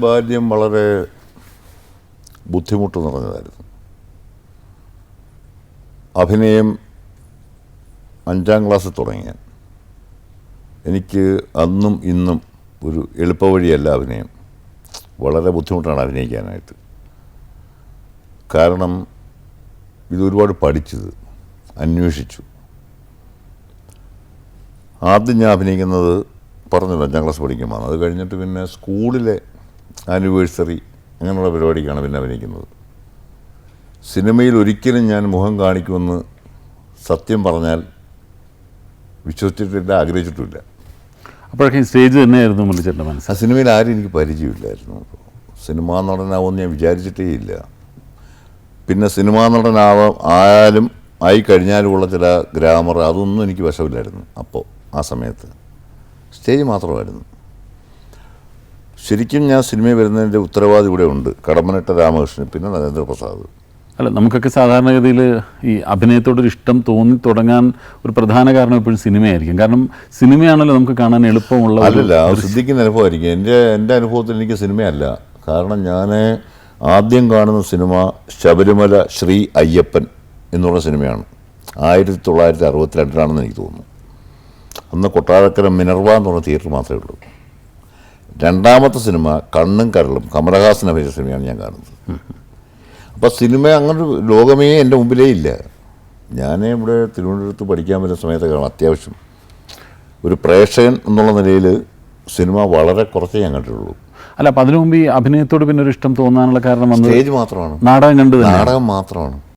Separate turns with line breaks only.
ബാല്യം വളരെ ബുദ്ധിമുട്ട് നിറഞ്ഞതായിരുന്നു. അഭിനയം അഞ്ചാം ക്ലാസ്സിൽ തുടങ്ങിയ എനിക്ക് അന്നും ഇന്നും ഒരു എളുപ്പവഴിയല്ല അഭിനയം. വളരെ ബുദ്ധിമുട്ടാണ് അഭിനയിക്കാനായിട്ട്. കാരണം ഇതൊരുപാട് പഠിച്ചത് അന്വേഷിച്ചു. ആദ്യം ഞാൻ അഭിനയിക്കുന്നത് പറഞ്ഞല്ലോ അഞ്ചാം ക്ലാസ് പഠിക്കുമ്പോൾ അത് കഴിഞ്ഞിട്ട് പിന്നെ സ്കൂളിലെ ആനിവേഴ്സറി അങ്ങനെയുള്ള പരിപാടിക്കാണ് പിന്നെ അഭിനയിക്കുന്നത്. സിനിമയിൽ ഒരിക്കലും ഞാൻ മുഖം കാണിക്കുമെന്ന് സത്യം പറഞ്ഞാൽ വിശ്വസിച്ചിട്ടില്ല ആഗ്രഹിച്ചിട്ടില്ല.
അപ്പോഴൊക്കെ സ്റ്റേജ് തന്നെയായിരുന്നു മുരളിച്ചേട്ടന്റെ മനസ്സ്.
ആ സിനിമയിൽ ആരും എനിക്ക് പരിചയമില്ലായിരുന്നു. സിനിമാ നടനാവുമെന്ന് ഞാൻ വിചാരിച്ചിട്ടേ ഇല്ല. പിന്നെ സിനിമാ നടനാവാം ആയാലും ആയി കഴിഞ്ഞാലുമുള്ള ചില ഗ്രാമർ അതൊന്നും എനിക്ക് വശമില്ലായിരുന്നു. അപ്പോൾ ആ സമയത്ത്. സ്റ്റേജ് മാത്രമായിരുന്നു. ശരിക്കും ഞാൻ സിനിമയിൽ വരുന്നതിന്റെ ഉത്തരവാദി ഇവിടെ ഉണ്ട്. കടമനിട്ട രാമകൃഷ്ണൻ പിന്നെ നരേന്ദ്രപ്രസാദ്.
അല്ല നമുക്കൊക്കെ സാധാരണഗതിയിൽ ഈ അഭിനയത്തോടൊരു ഇഷ്ടം തോന്നി തുടങ്ങാൻ ഒരു പ്രധാന കാരണം എപ്പോഴും സിനിമയായിരിക്കും. കാരണം സിനിമയാണല്ലോ നമുക്ക് കാണാൻ എളുപ്പമുള്ള
അല്ലല്ല ശ്രദ്ധിക്കുന്ന സിദ്ധിക്കുന്ന അനുഭവമായിരിക്കും. എന്റെ എന്റെ അനുഭവത്തിൽ എനിക്ക് സിനിമയല്ല. കാരണം ഞാൻ ആദ്യം കാണുന്ന സിനിമ ശബരിമല ശ്രീ അയ്യപ്പൻ എന്നുള്ള സിനിമയാണ്. ആയിരത്തി തൊള്ളായിരത്തി അറുപത്തിരണ്ടിലാണെന്ന് എനിക്ക് തോന്നുന്നു. അന്ന് കൊട്ടാരക്കര മിനർവ എന്ന് പറഞ്ഞ തിയേറ്റർ മാത്രമേ ഉള്ളൂ. രണ്ടാമത്തെ സിനിമ കണ്ണും കരളും കമലഹാസൻ അഭിനയിച്ച സിനിമയാണ് ഞാൻ കാണുന്നത്. അപ്പോൾ സിനിമ അങ്ങനൊരു ലോകമേ എന്റെ മുമ്പിലേ ഇല്ല. ഞാൻ ഇവിടെ തിരുവനന്തപുരത്ത് പഠിക്കാൻ വരുന്ന സമയത്ത് കാണാം അത്യാവശ്യം. ഒരു പ്രേക്ഷകൻ എന്നുള്ള നിലയിൽ സിനിമ വളരെ കുറച്ചേ ഞാൻ കണ്ടിട്ടുള്ളൂ.
അല്ല അപ്പം അതിനു മുമ്പ് ഈ അഭിനയത്തോട് പിന്നെ ഒരു ഇഷ്ടം തോന്നാനുള്ള കാരണം
സ്റ്റേജ് മാത്രമാണ്.
നാടകം കണ്ടത്
നാടകം മാത്രമാണ്.